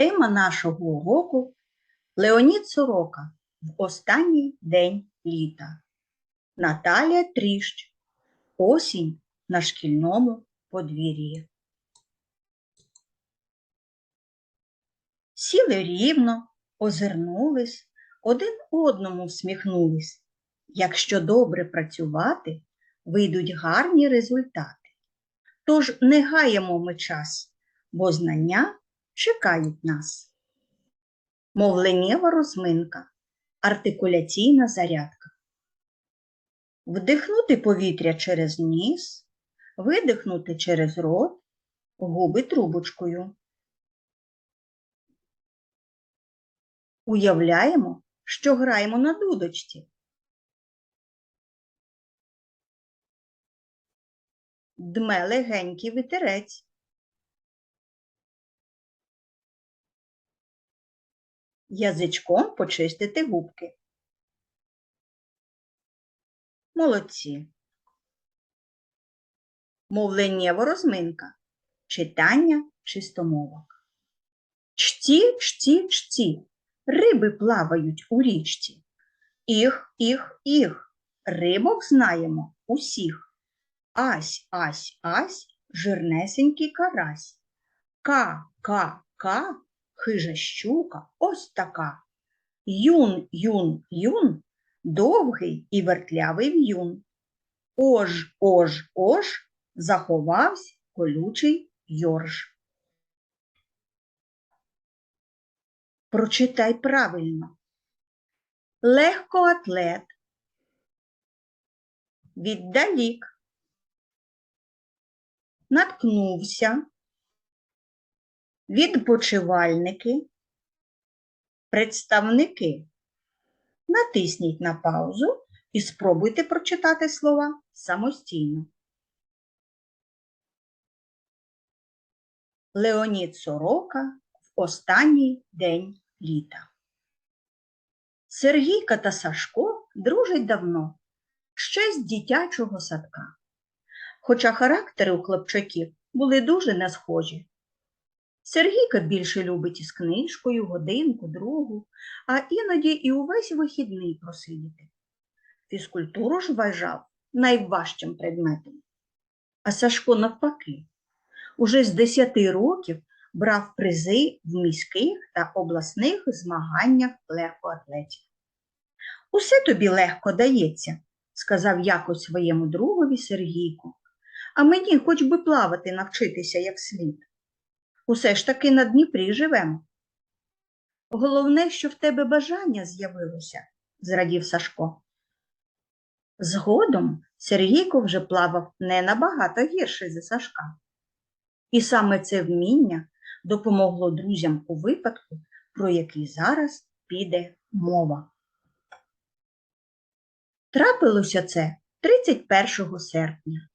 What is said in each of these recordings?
Тема нашого уроку Леонід Сорока в останній день літа. Наталія Тріщ. Осінь на шкільному подвір'ї. Сіли рівно, озирнулись, один одному всміхнулись. Якщо добре працювати, вийдуть гарні результати. Тож не гаємо ми час, бо знання чекають нас. Мовленнєва розминка, артикуляційна зарядка. Вдихнути повітря через ніс, видихнути через рот, губи трубочкою. Уявляємо, що граємо на дудочці. Дме легенький вітерець. Язичком почистити губки. Молодці. Мовленнєва розминка. Читання чистомовок. Чті, чті, чті. Риби плавають у річці. Іх, іх, іх. Рибок знаємо усіх. Ась, ась, ась, жирнесенький карась. Ка, ка, ка, хижа щука, ось така. Юн, юн, юн, довгий і вертлявий в'юн. Ож, ож, ож, заховався колючий йорж. Прочитай правильно. Легкоатлет. Віддалік. Наткнувся. Відпочивальники. Представники. Натисніть на паузу і спробуйте прочитати слова самостійно. Леонід Сорока в останній день літа. Сергійка та Сашко дружать давно, ще з дитячого садка. Хоча характери у хлопчаків були дуже не схожі. Сергійка більше любить із книжкою, годинку, другу, а іноді і увесь вихідний просидіти. Фізкультуру ж вважав найважчим предметом. А Сашко навпаки, уже з 10 років брав призи в міських та обласних змаганнях легкоатлетів. Усе тобі легко дається, сказав якось своєму другові Сергійку, а мені хоч би плавати навчитися як слід. Усе ж таки на Дніпрі живемо. Головне, що в тебе бажання з'явилося, зрадів Сашко. Згодом Сергійко вже плавав не набагато гірше за Сашка. І саме це вміння допомогло друзям у випадку, про який зараз піде мова. Трапилося це 31 серпня.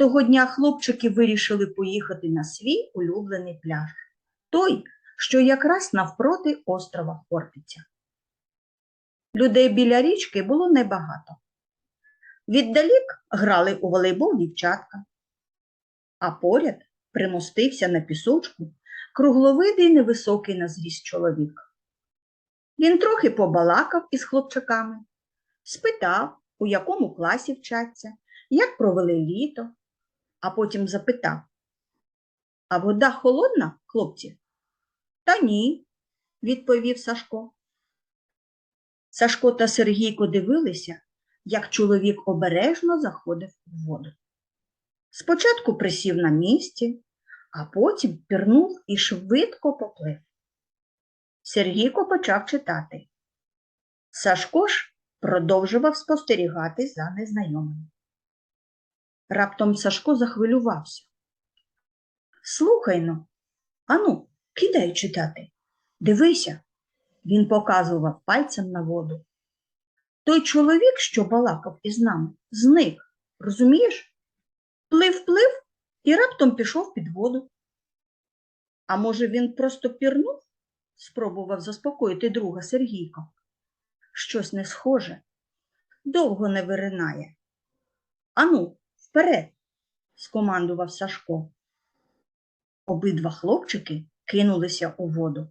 Того дня хлопчики вирішили поїхати на свій улюблений пляж, той, що якраз навпроти острова Хортиця. Людей біля річки було небагато. Віддалік грали у волейбол дівчатка, а поряд примостився на пісочку кругловидий невисокий на зріст чоловік. Він трохи побалакав із хлопчаками, спитав, у якому класі вчаться, як провели літо, а потім запитав А вода холодна, хлопці? Та ні, відповів Сашко. Сашко та Сергійко дивилися, як чоловік обережно заходив у воду. Спочатку присів на місці, а потім пірнув і швидко поплив. Сергійко почав читати. Сашко ж продовжував спостерігати за незнайомим. Раптом Сашко захвилювався. Слухай ну, ану, кидай читати. Дивися, він показував пальцем на воду. Той чоловік, що балакав із нами, зник, розумієш? Плив-плив і раптом пішов під воду. А може, він просто пірнув? спробував заспокоїти друга Сергійко. Щось не схоже, довго не виринає. Ану, вперед, скомандував Сашко. Обидва хлопчики кинулися у воду.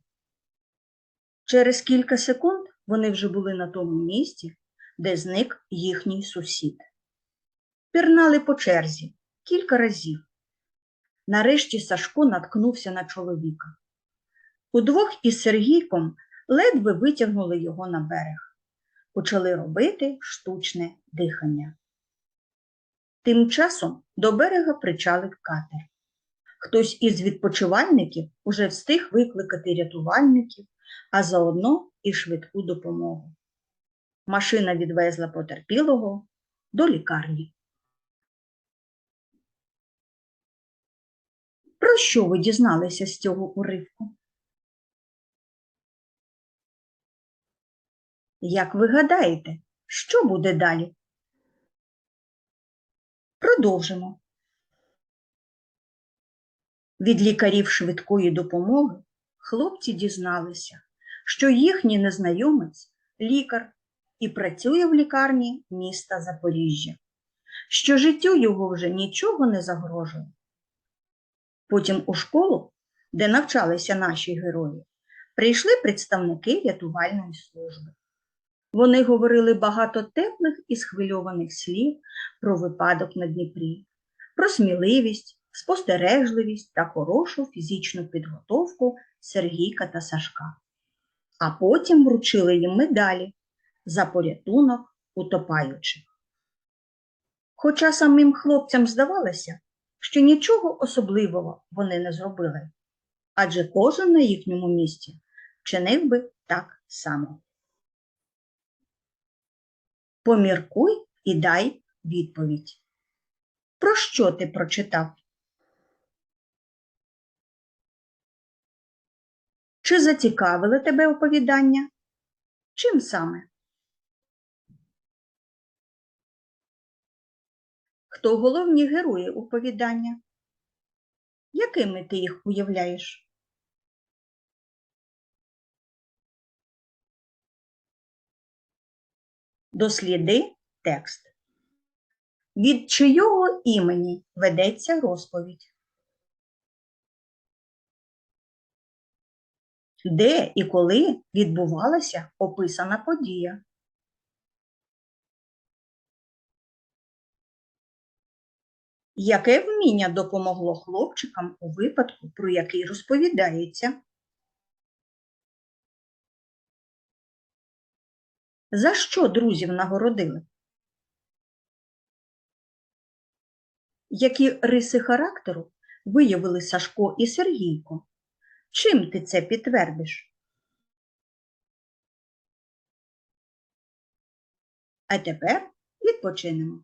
Через кілька секунд вони вже були на тому місці, де зник їхній сусід. Пірнали по черзі кілька разів. Нарешті Сашко наткнувся на чоловіка. Удвох із Сергійком ледве витягнули його на берег. Почали робити штучне дихання. Тим часом до берега причалив катер. Хтось із відпочивальників уже встиг викликати рятувальників, а заодно і швидку допомогу. Машина відвезла потерпілого до лікарні. Про що ви дізналися з цього уривку? Як ви гадаєте, що буде далі? Продовжимо. Від лікарів швидкої допомоги хлопці дізналися, що їхній незнайомець лікар і працює в лікарні міста Запоріжжя, що життю його вже нічого не загрожує. Потім у школу, де навчалися наші герої, прийшли представники рятувальної служби. Вони говорили багато теплих і схвильованих слів про випадок на Дніпрі, про сміливість, спостережливість та хорошу фізичну підготовку Сергійка та Сашка. А потім вручили їм медалі за порятунок утопаючих. Хоча самим хлопцям здавалося, що нічого особливого вони не зробили, адже кожен на їхньому місці вчинив би так само. Поміркуй і дай відповідь. Про що ти прочитав? Чи зацікавили тебе оповідання? Чим саме? Хто головні герої оповідання? Якими ти їх уявляєш? Досліди текст. Від чийого імені ведеться розповідь? Де і коли відбувалася описана подія? Яке вміння допомогло хлопчикам у випадку, про який розповідається? За що друзів нагородили? Які риси характеру виявили Сашко і Сергійко? Чим ти це підтвердиш? А тепер відпочинемо.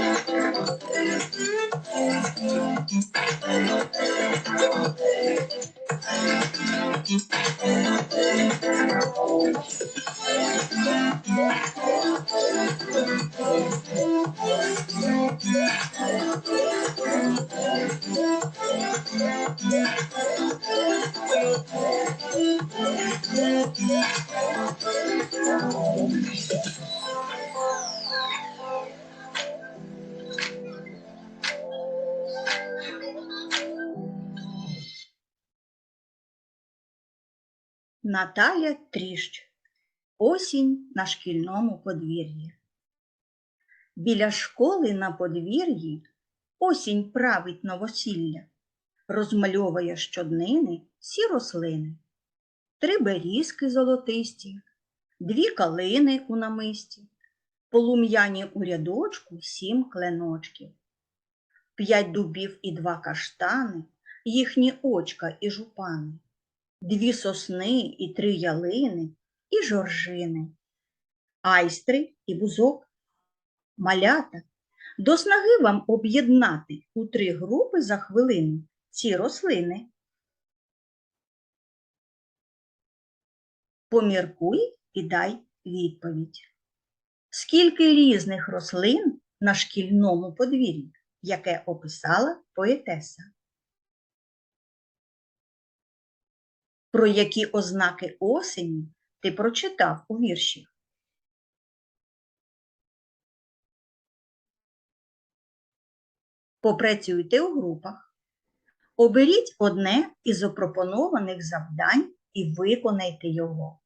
Наталя Тріщ. Осінь на шкільному подвір'ї. Біля школи на подвір'ї осінь править новосілля, розмальовує щоднини всі рослини. Три берізки золотисті, дві калини у намисті, полум'яні у рядочку сім кленочків, п'ять дубів і два каштани, їхні очка і жупани дві сосни і три ялини і жоржини, айстри і бузок. Малята, до снаги вам об'єднати у три групи за хвилину ці рослини. Поміркуй і дай відповідь. Скільки різних рослин на шкільному подвір'ї, яке описала поетеса? Про які ознаки осені ти прочитав у вірші? Попрацюйте у групах. Оберіть одне із запропонованих завдань і виконайте його.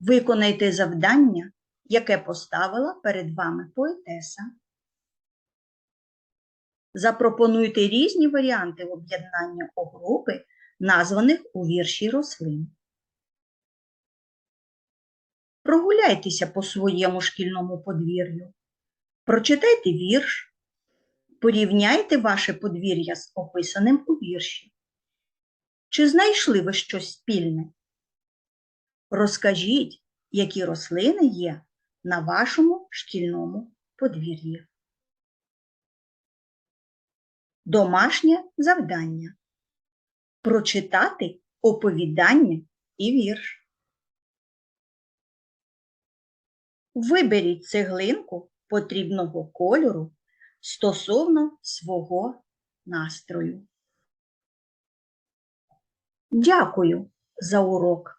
Виконайте завдання, яке поставила перед вами поетеса. Запропонуйте різні варіанти об'єднання у групи, названих у вірші рослин. Прогуляйтеся по своєму шкільному подвір'ю. Прочитайте вірш. Порівняйте ваше подвір'я з описаним у вірші. Чи знайшли ви щось спільне? Розкажіть, які рослини є на вашому шкільному подвір'ї. Домашнє завдання. Прочитати оповідання і вірш. Виберіть цеглинку потрібного кольору стосовно свого настрою. Дякую за урок.